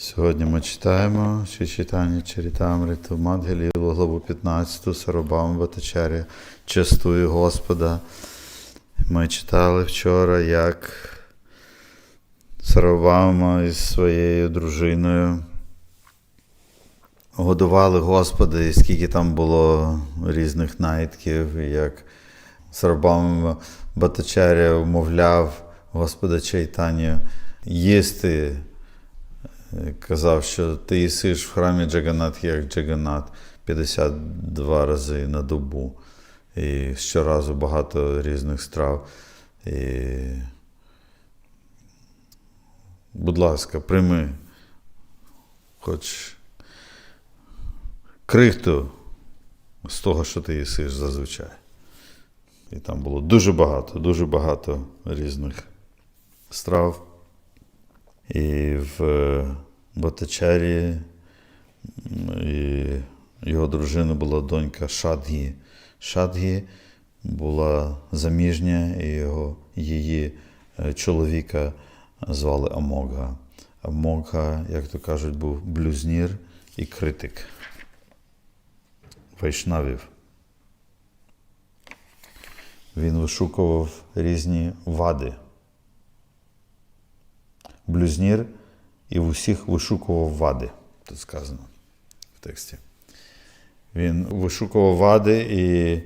Сьогодні ми читаємо чи читання Чарітамриту, Мадгелілу, главу 15, Сарабам Батачаря, частує Господа. Ми читали вчора, як Сарабама із своєю дружиною годували Господа, і скільки там було різних наїдків, і як Сарабам Батачаря вмовляв Господа Чайтаню їсти казав, що ти їсиш в храмі Джаганат, як Джаганат 52 рази на добу. І щоразу багато різних страв. І... Будь ласка, прийми хоч крихту з того, що ти їсиш зазвичай. І там було дуже багато, дуже багато різних страв. І в Батачарі і його дружина була донька Шадгі. Шадгі була заміжня, і його, її е, чоловіка звали Амога. Амога, як то кажуть, був блюзнір і критик вайшнавів. Він вишукував різні вади блюзнір і в усіх вишукував вади, тут сказано в тексті. Він вишукував вади, і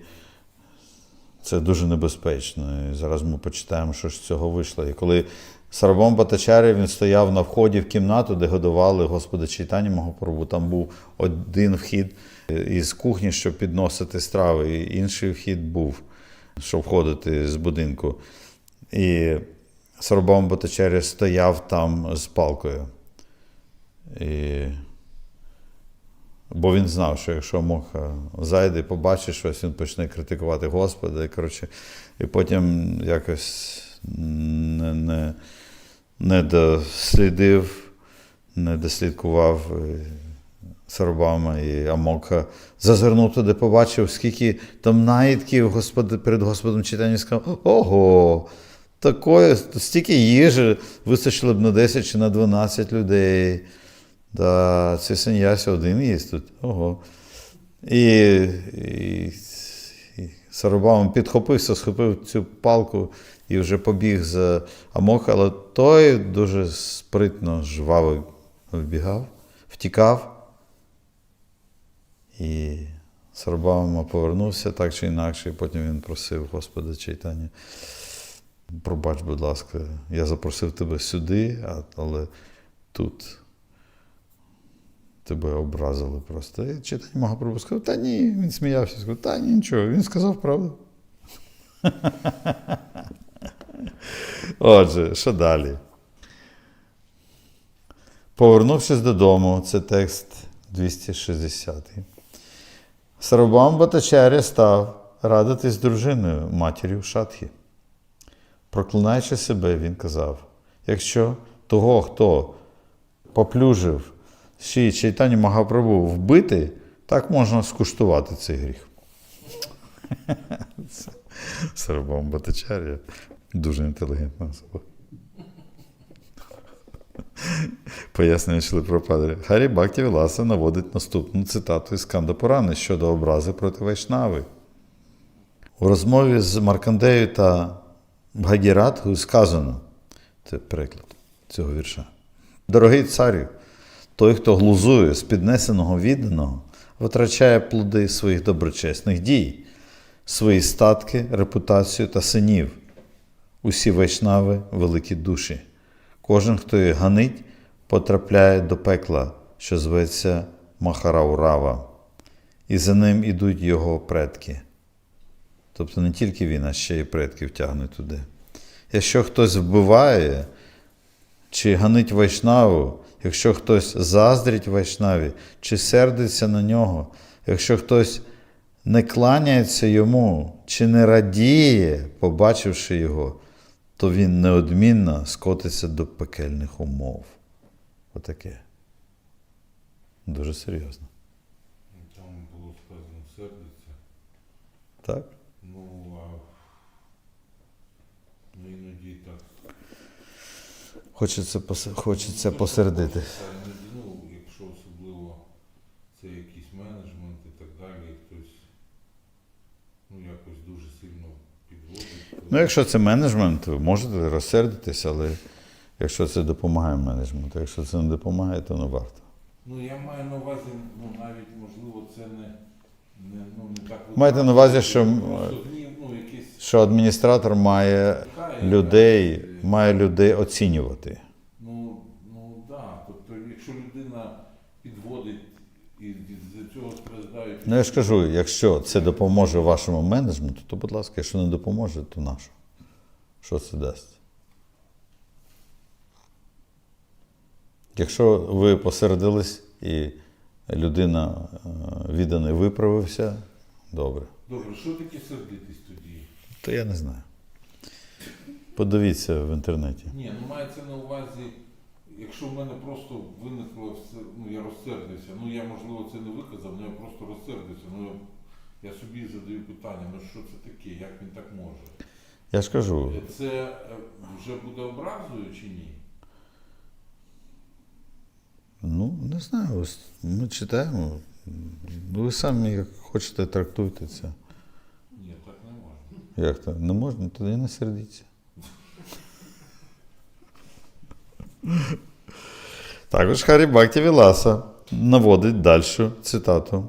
це дуже небезпечно. І зараз ми почитаємо, що з цього вийшло. І коли Сарабом Батачарі він стояв на вході в кімнату, де годували Господа Чайтані Магапрабу, там був один вхід із кухні, щоб підносити страви, і інший вхід був, щоб входити з будинку. І Сарабам Батачарі стояв там з палкою. І... Бо він знав, що якщо Моха зайде і побачить щось, він почне критикувати Господа. І, коротше, і потім якось не, не, не дослідив, не дослідкував Сарабама і Амока. Зазирнув туди, побачив, скільки там наїдків Господи, перед Господом читання сказав: Ого! Такої, стільки їжі вистачило б на 10 чи на 12 людей. Да, це сеньясі один є тут. Ого. І, і, і Сарабам підхопився, схопив цю палку і вже побіг за Амок, але той дуже спритно, жваво вбігав, втікав. І Сарабам повернувся так чи інакше, і потім він просив Господа Чайтання. Пробач, будь ласка, я запросив тебе сюди, але тут тебе образили просто. І читання Магапрабу сказав, та ні, він сміявся, сказав, та ні, нічого, він сказав правду. Отже, що далі? Повернувшись додому, це текст 260. Сарабам Батачаря став радитись з дружиною, матір'ю Шатхі. Проклинаючи себе, він казав: якщо того, хто поплюжив ще чайтані Магапрабу вбити, так можна скуштувати цей гріх. Сарабам Батачарія дуже інтелігентна особа. Пояснює Шилипропадері. Харі Бакті Віласа наводить наступну цитату із Канда Пурани щодо образи проти Вайшнави. У розмові з Маркандею та Бхагіратху сказано, це переклад цього вірша. Дорогий царю, той, хто глузує з піднесеного відданого, витрачає плоди своїх доброчесних дій, свої статки, репутацію та синів. Усі вайшнави великі душі. Кожен, хто їх ганить, потрапляє до пекла, що зветься Махараурава, і за ним ідуть його предки. Тобто не тільки він, а ще й предків тягне туди. Якщо хтось вбиває чи ганить вайшнаву, якщо хтось заздрить вайшнаві, чи сердиться на нього, якщо хтось не кланяється йому, чи не радіє, побачивши його, то він неодмінно скотиться до пекельних умов. Отаке. Дуже серйозно. Там було сказано сердиться. Так? Хочеться пос... хочеться посердити. Ну, ну, якщо особливо це якийсь менеджмент і так далі, хтось ну, якось дуже сильно підводить. то- Ну, якщо це менеджмент, ви можете розсердитись, але якщо це допомагає менеджменту, якщо це не допомагає, то не варто. Ну я маю на увазі, ну навіть можливо це не, не ну не так. Маєте на увазі, що, Просто що адміністратор має людей, має людей оцінювати. Ну, ну да. Тобто, якщо людина підводить і з цього страждають. Ну я ж кажу, якщо це допоможе вашому менеджменту, то будь ласка, якщо не допоможе, то нащо? Що це дасть? Якщо ви посередились і людина е, відданий виправився, добре. Добре, що таке сердитись тоді? То я не знаю. Подивіться в інтернеті. Ні, ну мається на увазі, якщо в мене просто виникло все, ну я розсердився, ну я можливо це не виказав, але я просто розсердився. Ну я, я собі задаю питання, ну що це таке, як він так може? Я ж кажу, Це е, вже буде образою чи ні? ну не знаю, ось ми читаємо. Ви самі як хочете трактуйте це. Ні, так не можна. Як то? Не можна, тоді не сердіться. Також Харі Бхакті Віласа наводить дальшу цитату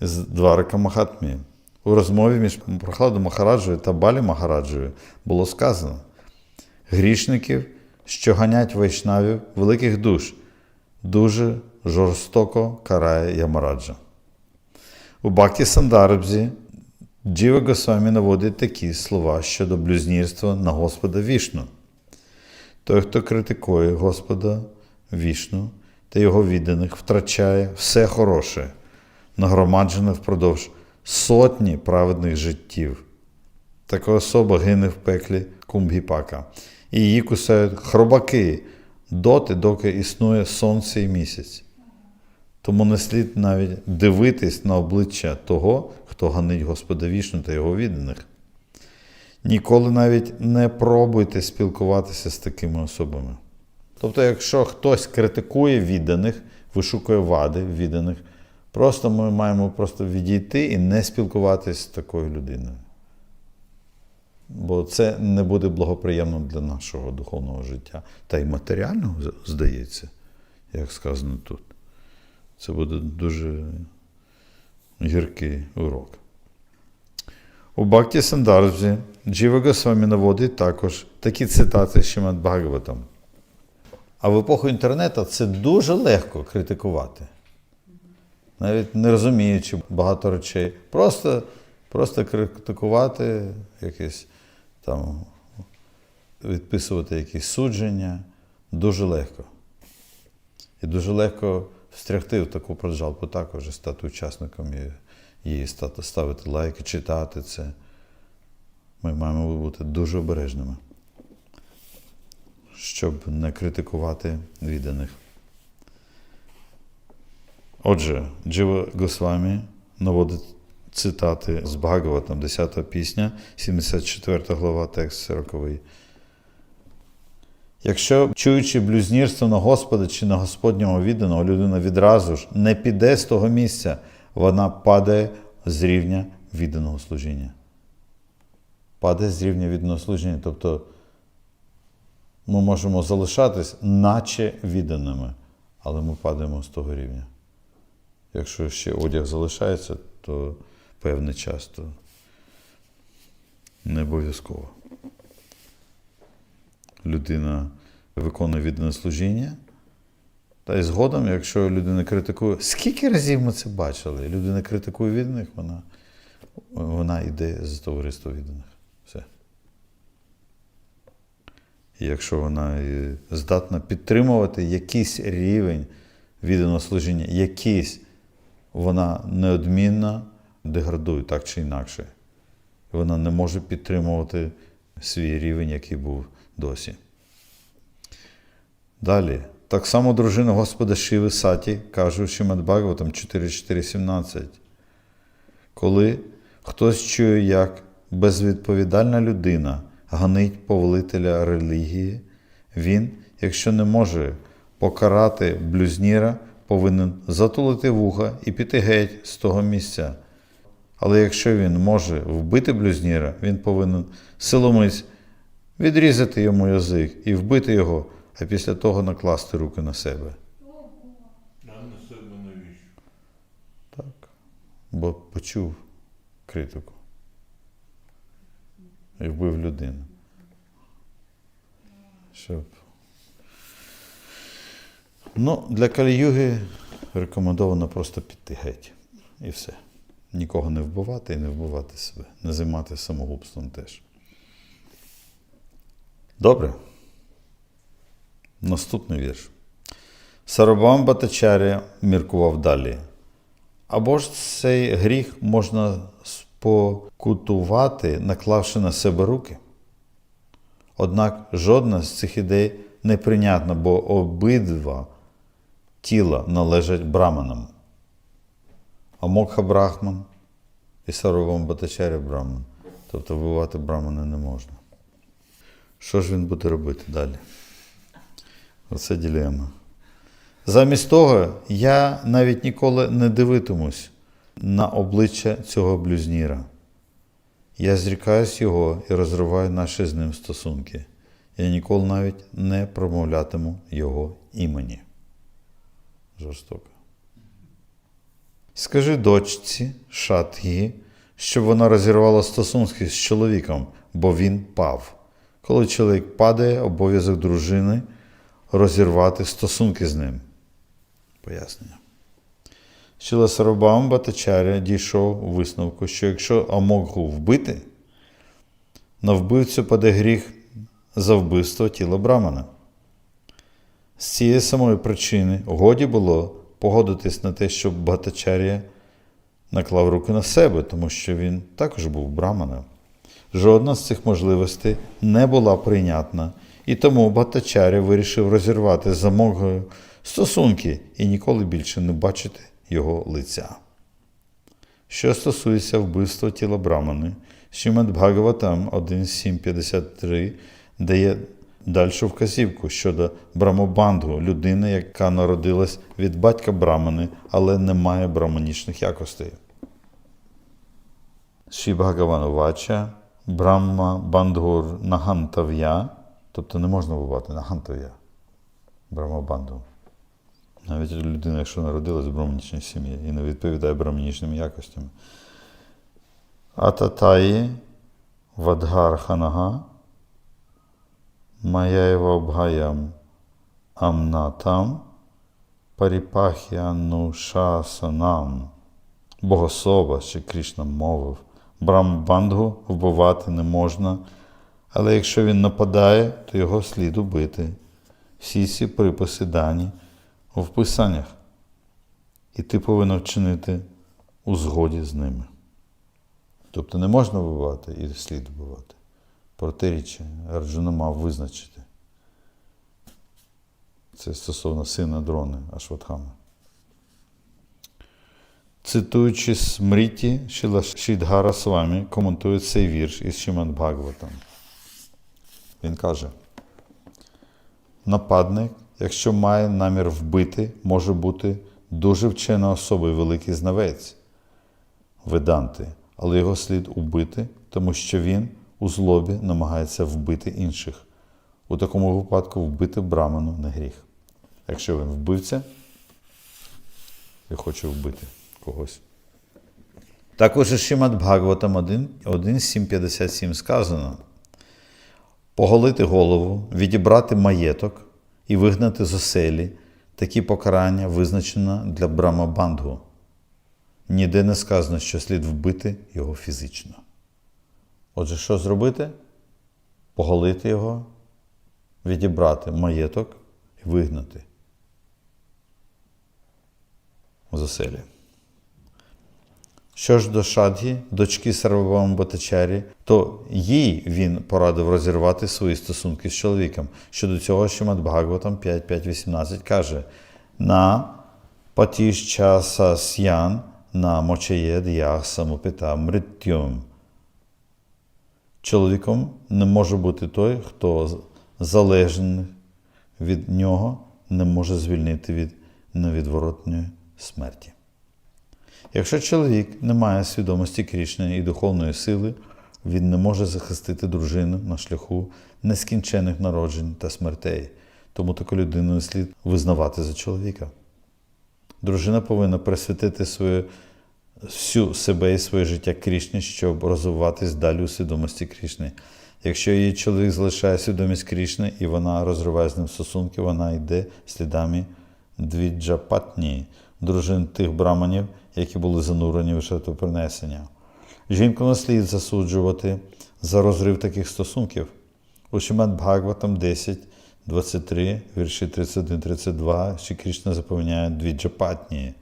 з Дварака Махатмі. У розмові між Прохладом Махараджою та Балі Махараджою було сказано: грішників, що ганять вайшнавів великих душ, дуже жорстоко карає Ямараджа. У Бхакті Сандарбзі Джіва Госвамі наводить такі слова щодо блюзнірства на Господа Вішну. Той, хто критикує Господа Вішну та його відданих, втрачає все хороше, нагромаджене впродовж сотні праведних життів. Така особа гине в пеклі Кумбгіпака, і її кусають хробаки доти, доки існує сонце і місяць. Тому не слід навіть дивитись на обличчя того, хто ганить Господа Вішну та його відданих. Ніколи навіть не пробуйте спілкуватися з такими особами. Тобто, якщо хтось критикує відданих, вишукує вади відданих, просто ми маємо просто відійти і не спілкуватися з такою людиною. Бо це не буде благоприємно для нашого духовного життя. Та й матеріального, здається, як сказано тут. Це буде дуже гіркий урок. У Бхакті Сандарджі Джіва Госвамі наводить також такі цитати з Шимат Бхагаватам. А в епоху інтернету це дуже легко критикувати. Навіть не розуміючи багато речей. Просто, просто критикувати якісь там, відписувати якісь судження дуже легко. І дуже легко встрягти в таку проджалпу також стати учасником її, ставити лайки, читати це. Ми маємо бути дуже обережними, щоб не критикувати відданих. Отже, Джива Госвамі наводить цитати з Бхагаватам, 10 пісня, 74 глава, текст 40. Якщо, чуючи блюзнірство на Господа чи на Господнього відданого, людина відразу ж не піде з того місця, вона падає з рівня відданого служіння. Падає з рівня відданого служіння. Тобто ми можемо залишатись, наче відданими, але ми падаємо з того рівня. Якщо ще одяг залишається, то певний час, то не обов'язково людина виконує віддане служіння. Та й згодом, якщо людина критикує, скільки разів ми це бачили? Людина критикує відданих, вона, вона йде з товариства відданих. Все. І якщо вона здатна підтримувати якийсь рівень відданого служіння, якийсь, вона неодмінно деградує так чи інакше. Вона не може підтримувати свій рівень, який був досі. Далі. Так само дружина Господа Шиви Саті каже у Шимат Бхагаватам 4.4.17. Коли хтось чує, як безвідповідальна людина ганить повелителя релігії, він, якщо не може покарати блюзніра, повинен затулити вуха і піти геть з того місця. Але якщо він може вбити блюзніра, він повинен силомиць відрізати йому язик і вбити його, а після того накласти руки на себе. А на себе навіщо? Так. Бо почув критику. І вбив людину. Щоб. Ну, для Каліюги рекомендовано просто піти геть. І все. Нікого не вбивати і не вбивати себе. Не займатися самогубством теж. Добре. Наступний вірш. Сарабам Батачаря міркував далі. Або ж цей гріх можна спокутувати, наклавши на себе руки. Однак жодна з цих ідей не прийнятна, бо обидва тіла належать браманам. Амокха Брахман і Сарабам Батачаря Браман. Тобто вбивати брамана не можна. Що ж він буде робити далі? Оце ділема. Замість того, я навіть ніколи не дивитимусь на обличчя цього блюзніра. Я зрікаюсь його і розриваю наші з ним стосунки. Я ніколи навіть не промовлятиму його імені. Жорстоко. Скажи дочці Шатгі, щоб вона розірвала стосунки з чоловіком, бо він пав. Коли чоловік падає, обов'язок дружини розірвати стосунки з ним. Пояснення. Шіла Сарабам Батачаря дійшов у висновку, що якщо Амогу вбити, на вбивцю паде гріх за вбивство тіла Брамана. З цієї самої причини годі було погодитись на те, щоб Батачаря наклав руки на себе, тому що він також був браманом. Жодна з цих можливостей не була прийнятна, і тому Батачаря вирішив розірвати з Амогою стосунки і ніколи більше не бачити його лиця. Що стосується вбивства тіла Брамани, Шімад Бхагаватам 1.7.53 дає дальшу вказівку щодо Брамобандгу, людини, яка народилась від батька Брамани, але не має браманічних якостей. Ші Брахма Бандгур Нагантав'я, тобто не можна вбивати Нагантав'я, Брамабанду. Навіть людина, якщо народилась в браманічній сім'ї і не відповідає браманічним якостям. Ататаї Вадгарханага Маяєва Бхаям Амнатам Паріпахіанушасанам Богособа чи Кришна мовив. Брамбандгу вбивати не можна, але якщо він нападає, то його слід убити. Всі ці приписи дані в Писаннях, і ти повинен вчинити у згоді з ними. Тобто не можна вбивати і слід вбивати. Протиріччя Арджуна мав визначити. Це стосовно сина дрони Ашватхами. Цитуючи Смріті Шідгара Свамі, коментує цей вірш із Шиман Бхагаватом. Він каже: нападник, якщо має намір вбити, може бути дуже вчена особа і великий знавець Веданти, але його слід убити, тому що він у злобі намагається вбити інших. У такому випадку вбити браману не гріх. Якщо він вбивця і хоче вбити когось. Також Шимат Бхагаватам 1.757 сказано: поголити голову, відібрати маєток і вигнати з оселі такі покарання визначено для Брамабандгу. Ніде не сказано, що слід вбити його фізично. Отже, що зробити? Поголити його, відібрати маєток і вигнати з оселі. Що ж до Шадгі, дочки Сарвабам Батачарі, то їй він порадив розірвати свої стосунки з чоловіком. Щодо цього Шимат Бхагаватам 5.5.18 каже: на патішчасасян на мочаєд ях самопита мриттюм. Чоловіком не може бути той, хто залежний від нього не може звільнити від невідворотної смерті. Якщо чоловік не має свідомості Крішни і духовної сили, він не може захистити дружину на шляху нескінчених народжень та смертей, тому таку людину не слід визнавати за чоловіка. Дружина повинна присвятити свою, всю себе і своє життя Крішні, щоб розвиватись далі у свідомості Крішни. Якщо її чоловік залишає свідомість Крішни і вона розриває з ним стосунки, вона йде слідами двіджапатні, дружин тих браманів, які були занурені в жертвопринесення. Жінку не слід засуджувати за розрив таких стосунків. У Шимат Бхагаватам 10, 23, вірші 31-32, Ші Кришна запевняє двіджапатні.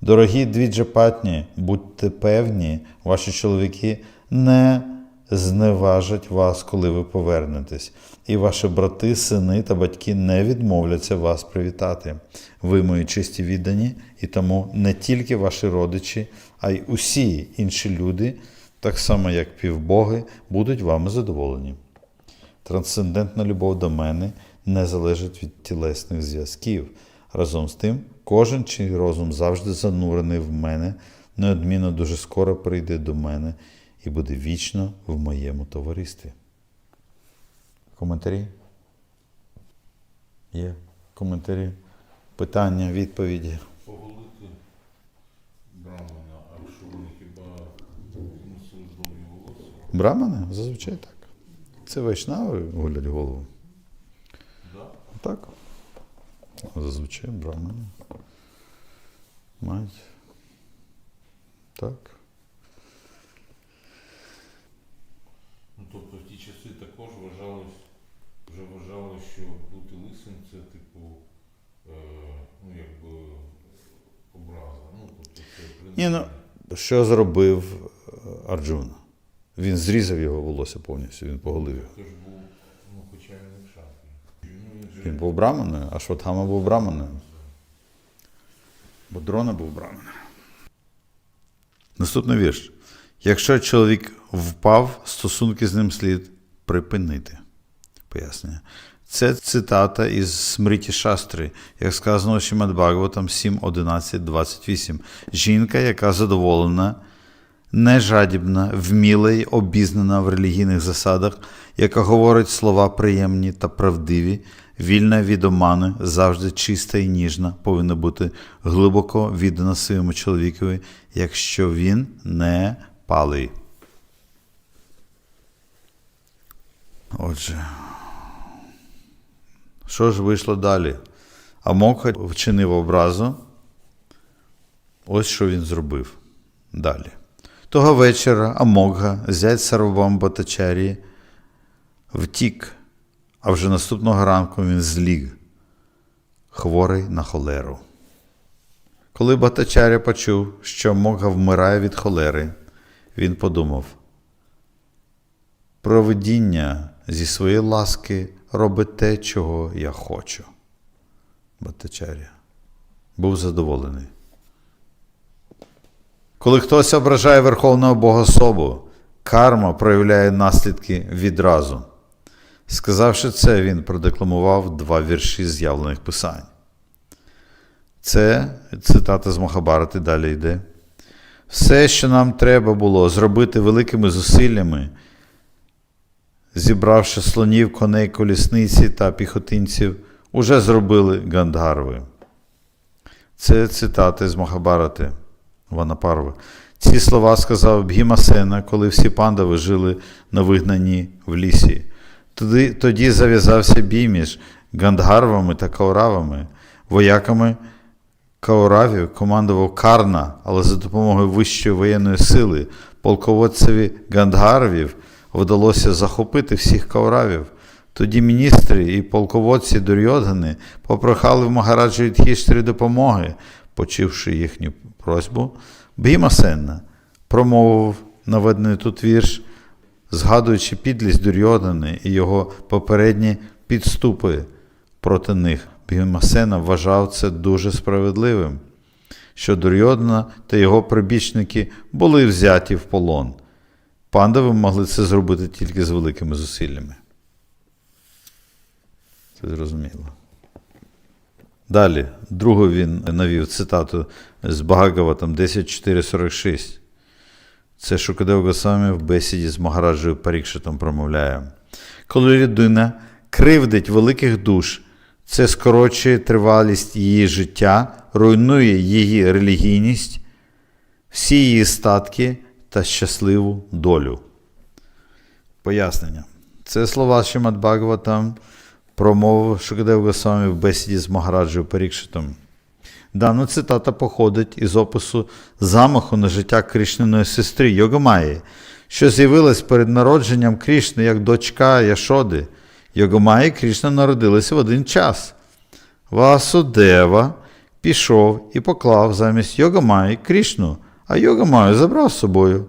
Дорогі дві джапатні, будьте певні, ваші чоловіки не зневажать вас, коли ви повернетесь, і ваші брати, сини та батьки не відмовляться вас привітати. Ви мої чисті віддані, і тому не тільки ваші родичі, а й усі інші люди, так само як півбоги, будуть вами задоволені. Трансцендентна любов до мене не залежить від тілесних зв'язків. Разом з тим, кожен чий розум завжди занурений в мене, неодмінно дуже скоро прийде до мене і буде вічно в моєму товаристві. Коментарі? Є коментарі? Питання, відповіді. Поголити брамана, а що вони хіба носили довгі волосся? Брамани? Зазвичай так. Це вайшнави гулять голову. Да? Так. Зазвичай брамани. Мають. Так. Ну, тобто в ті часи також вважалось, вже вважали, що бути лисим це типу, е, ну якби образа. Ну, тобто це. Ні, ну, що зробив е, Арджуна? Він зрізав його волосся повністю, він поголив його. Це ж був, ну хоча він в шафі. Ну, він був браманою, а Шватхама був браманою. Бо дрона був браманою. Наступний вірш. Якщо чоловік впав, стосунки з ним слід припинити. Пояснення. Це цитата із Смриті Шастри, як сказано Шімад Бхагаватам 7, 11, 28. Жінка, яка задоволена, нежадібна, вміла й обізнана в релігійних засадах, яка говорить слова приємні та правдиві, вільна від омани, завжди чиста і ніжна, повинна бути глибоко віддана своєму чоловікові, якщо він не палий. Отже, що ж вийшло далі? Амокха вчинив образу. Ось що він зробив далі. Того вечора Амогга, зять Сарвабам Батачарі, втік, а вже наступного ранку він зліг, хворий на холеру. Коли Батачаря почув, що Амогга вмирає від холери, він подумав: провидіння зі своєї ласки робить те, чого я хочу. Батачаря був задоволений. Коли хтось ображає Верховного Богособу, карма проявляє наслідки відразу. Сказавши це, він продекламував два вірші з'явлених писань. Це цитата з Махабарати далі йде. Все, що нам треба було зробити великими зусиллями, зібравши слонів, коней, колісниці та піхотинців, уже зробили Гандгарви. Це цитати з Махабарати Ванапарви. Ці слова сказав Бгімасена, коли всі пандави жили на вигнанні в лісі. Тоді, тоді зав'язався бій між Гандгарвами та Кауравами, вояками Кауравів командував Карна, але за допомогою вищої воєнної сили полководцеві Гандгарвів вдалося захопити всіх Кауравів. Тоді міністри і полководці Дурьодгани попрохали в Магараджа Юдхіштері допомоги, почувши їхню просьбу. Бhімасенна промовив наведений тут вірш, згадуючи підлість Дурьодгани і його попередні підступи проти них. Бhімасена вважав це дуже справедливим, що Дурьодна та його прибічники були взяті в полон. Пандави могли це зробити тільки з великими зусиллями. Це зрозуміло. Далі, другу він навів цитату з Багаватам 10.4.46. Це Шукадев Госвамі в бесіді з Магараджою Парікшитом промовляє. Коли людина кривдить великих душ, це скорочує тривалість її життя, руйнує її релігійність, всі її статки та щасливу долю. Пояснення. Це слова Шимат Бхагаватам промовив Шукадев Госвамі в бесіді з Магараджою Парікшитом. Дана цитата походить із опису замаху на життя Кришниної сестри Йогомаї, що з'явилась перед народженням Крішни як дочка Яшоди. Йогомаї Крішна народилися в один час. Васудева пішов і поклав замість Йогомаї Крішну, а Йогомаю забрав з собою.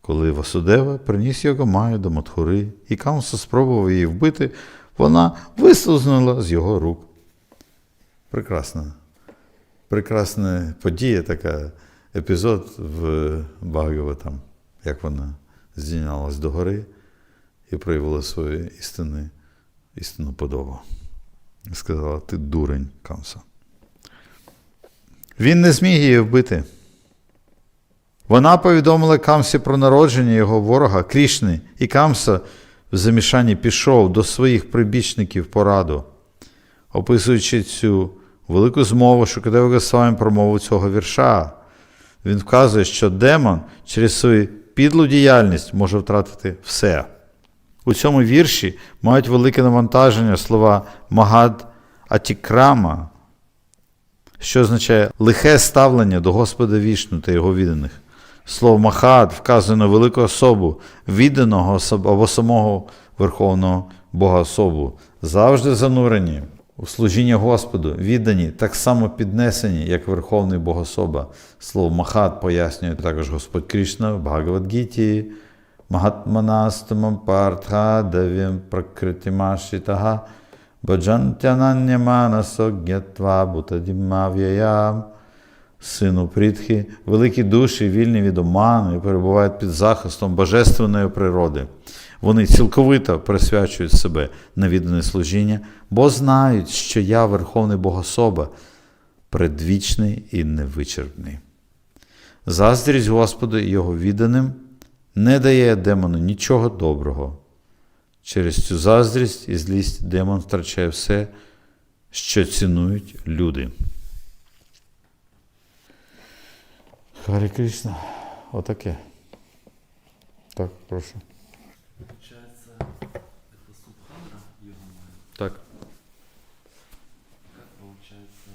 Коли Васудева приніс Йогомаю до Матхури, і Камса спробував її вбити, вона вислизнула з його рук. Прекрасна. Прекрасна подія, така епізод в Багаватам, як вона здійнялась догори і проявила свою істини, істинну подобу. Сказала: ти дурень, Камса. Він не зміг її вбити. Вона повідомила Камсі про народження його ворога Крішни, і Камса в замішанні пішов до своїх прибічників пораду. Описуючи цю велику змову, Шукадева Госвамі промову цього вірша. Він вказує, що демон через свою підлу діяльність може втратити все. У цьому вірші мають велике навантаження слова Магад Атікрама, що означає лихе ставлення до Господа Вішну та його відданих. Слово Махад вказує на велику особу, відданого або самого Верховного Бога особу, завжди занурені у служіння Господу, віддані, так само піднесені, як Верховний Богособа. Слово Махат пояснює також Господь Кришна в Бхагавадгіті, Магатманастамам партха девім пракритимашитага, баджантянаняманасо гнятва бутадімав'яям. Сину Прітхи, великі душі, вільні від оману і перебувають під захистом божественної природи. Вони цілковито присвячують себе на віддане служіння, бо знають, що я Верховний Богособа, предвічний і невичерпний. Заздрість Господу і його відданим не дає демону нічого доброго. Через цю заздрість і злість демон втрачає все, що цінують люди. Харі Кришна, отаке. Так, прошу. Получается, это Субхадра Йогамая. Так. Как получается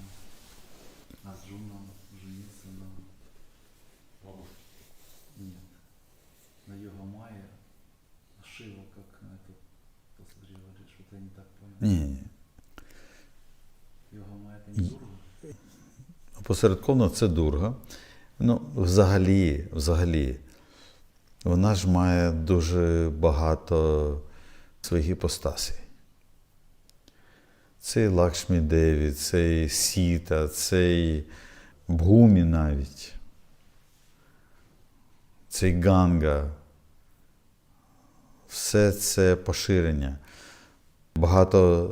Арджуна жениться на... Нет. На Йогамае. А Шива как на это... Посмотри, говорит, что-то я не так понял. Ні. Йогамая это не Дурга? Опосередковано це дурга. Ну, взагалі, взагалі, вона ж має дуже багато своїх іпостасій. Цей Лакшмі Деві, цей Сіта, цей Бгумі навіть, цей Ганга. Все це поширення. Багато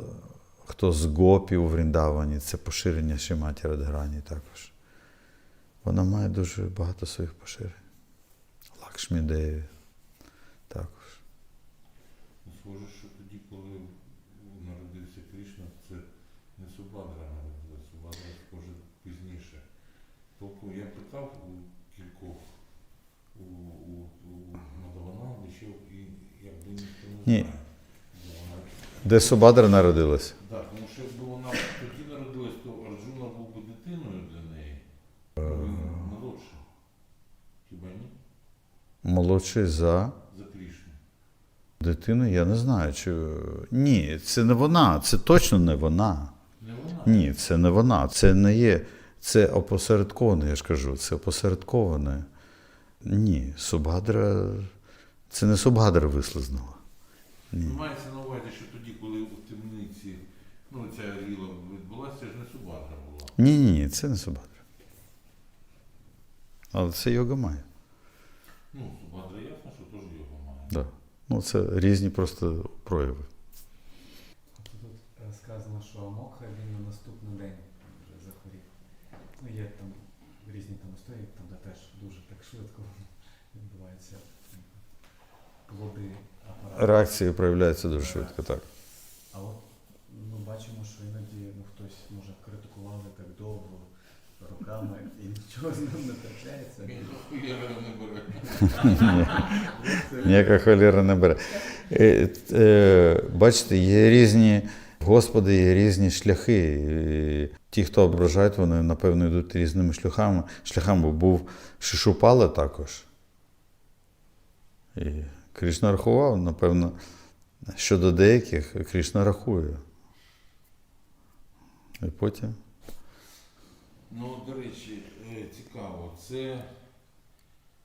хто з гопів у Вріндавані, це поширення Шиматі Радгарані також. Вона має дуже багато своїх поширень. Лакшмі Деві також. Схоже, що тоді, коли народився Кришна, це не Субадра народилася, Субадра схоже пізніше. Тобто я питав у кількох у, у, у Мадавана, ще і якби ніхто не Ні. знає. де вона. Де Субадра народилась? Так, тому що якби вона тоді народилась, то Арджуна був би дитиною для неї. Хіба ні? Молодший за За дитину, я не знаю. Чи... Ні, це не вона, це точно не вона. Не вона. Ні, це не вона. Це не є. Це опосередковане, я ж кажу, це опосередковане. Ні, Субгадра. Це не Субгадра вислизнула. Ні. Мається на увазі, що тоді, коли у темниці ну, ця ріла відбулася, це ж не Субадра була. Ні, ні, це не Субгадра. Але це Йогамай. Ну, Субадра ясно, що теж його має. Да. Ну, це різні просто прояви. Тут сказано, що Мокха він на наступний день вже Ну, є там різні там історії, там де теж дуже так швидко відбувається м, плоди апарату. Реакції проявляються дуже швидко, так. А от ми бачимо, що іноді ну, хтось може критикувати так довго роками і нічого з ним не трапляється. Ніяка холіра не бере. Е, е, Бачите, є різні господи, є різні шляхи. Ті, хто ображають, вони, напевно, йдуть різними шляхами. Шляхами був Шишупала також. І Кришна рахував, напевно, щодо деяких Кришна рахує. І потім. Ну, до речі, цікаво, це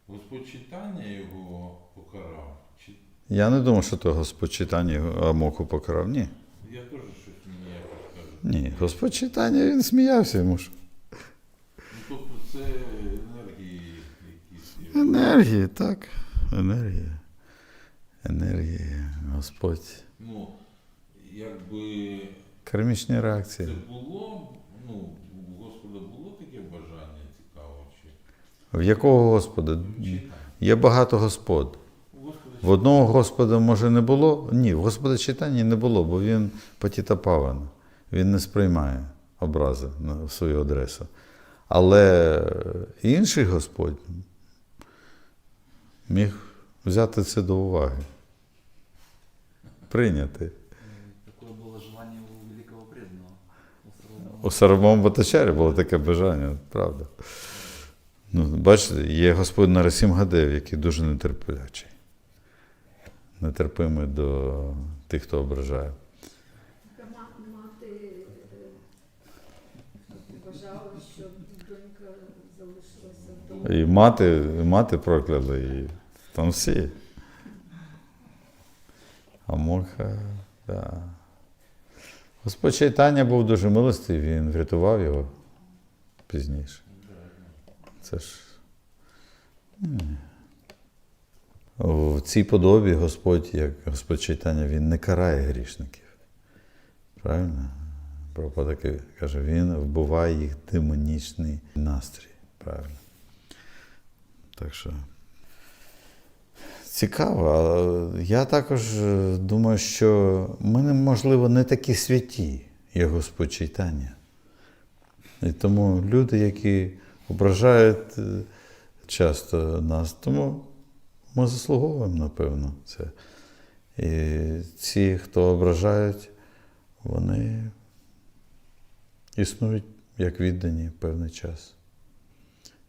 Господь читання його покарав? Чи Я не думав, що то Господь читання Амоку покарав. Ні. я теж щось мені кажу. Ні, Господь читання він сміявся йому. ж. Ну, тобто це енергії якісь. Енергії, так. Енергія. Енергія, Господь. Ну, якби Кармічні це було, ну, у Господа було таке бажання цікаво, чи В якого Господа? Є багато Господ. В одного Господа може не було? Ні, в Господа читання не було, бо він потітапаван. Він не сприймає образи на свою адресу. Але інший Господь міг взяти це до уваги. Прийняти. И Такое было желание у великого преданного. у Сарвабхаума. У Батачарі було таке бажання, правда. Ну, бачите, є Господь Нарасім Гадев, який дуже нетерплячий. Нетерпимий до тих, хто ображає. Мати е, бажала, щоб донька залишилася вдома. І мати, мати прокляла, і там всі. А Моха, да. Господь Чайтання був дуже милостивий, він врятував його пізніше. Це ж. В цій подобі Господь, як Господь Чайтання, він не карає грішників. Правильно? Таки каже, він вбиває їх демонічний настрій. Правильно. Так що. Цікаво. Я також думаю, що ми, можливо, не такі святі, як Господь Чайтання. І тому люди, які ображають е, часто нас, тому ми заслуговуємо, напевно, це. І ці, хто ображають, вони існують як віддані певний час.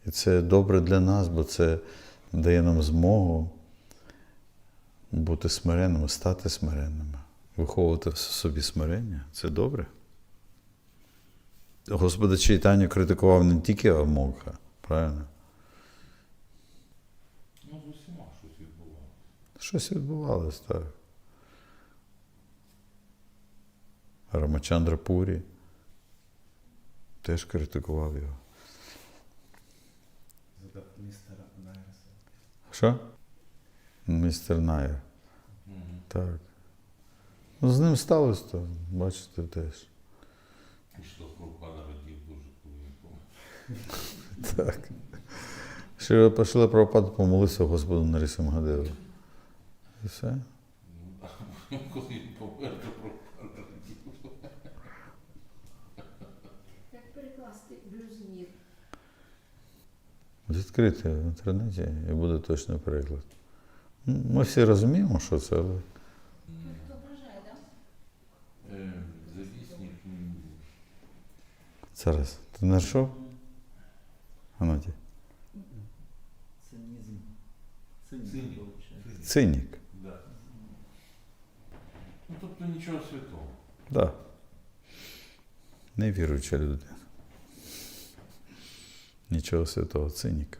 І це добре для нас, бо це дає нам змогу бути смиренними, стати смиренними, виховувати в собі смирення. Це добре. Господа Чайтаню критикував не тільки Амока, правильно? Ну, з усіма щось відбувалося. Щось відбувалось, так. Рамачандра Пурі теж критикував його. Задав містера Найреса. Що? Містер Найер. Так. Ну, з ним сталося то, бачите, теж. І що Прабхупада радів дуже, коли він помер. Так. Що пішли Прабхупада помолився Господу Нарісимгадеву. І все. Коли він помер, то. Як перекласти блюзнір? Відкрити в інтернеті і буде точний переклад. Ми всі розуміємо, що це, але Хто бажає, так? Е, Завісник, м, зараз. Ти знайшов? Цинизм, Цинизм. получается. Цинік. да. Ну, тобто нічого святого. Да. Невіруюча людина. Нічого святого, цинік.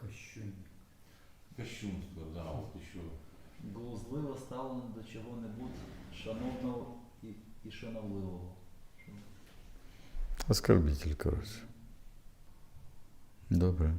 Кощунь. Кощунство, да, от що. Глузливо ставлено до чого-небудь шановного і, і шановливого. Оскорбитель, коротше. Добре.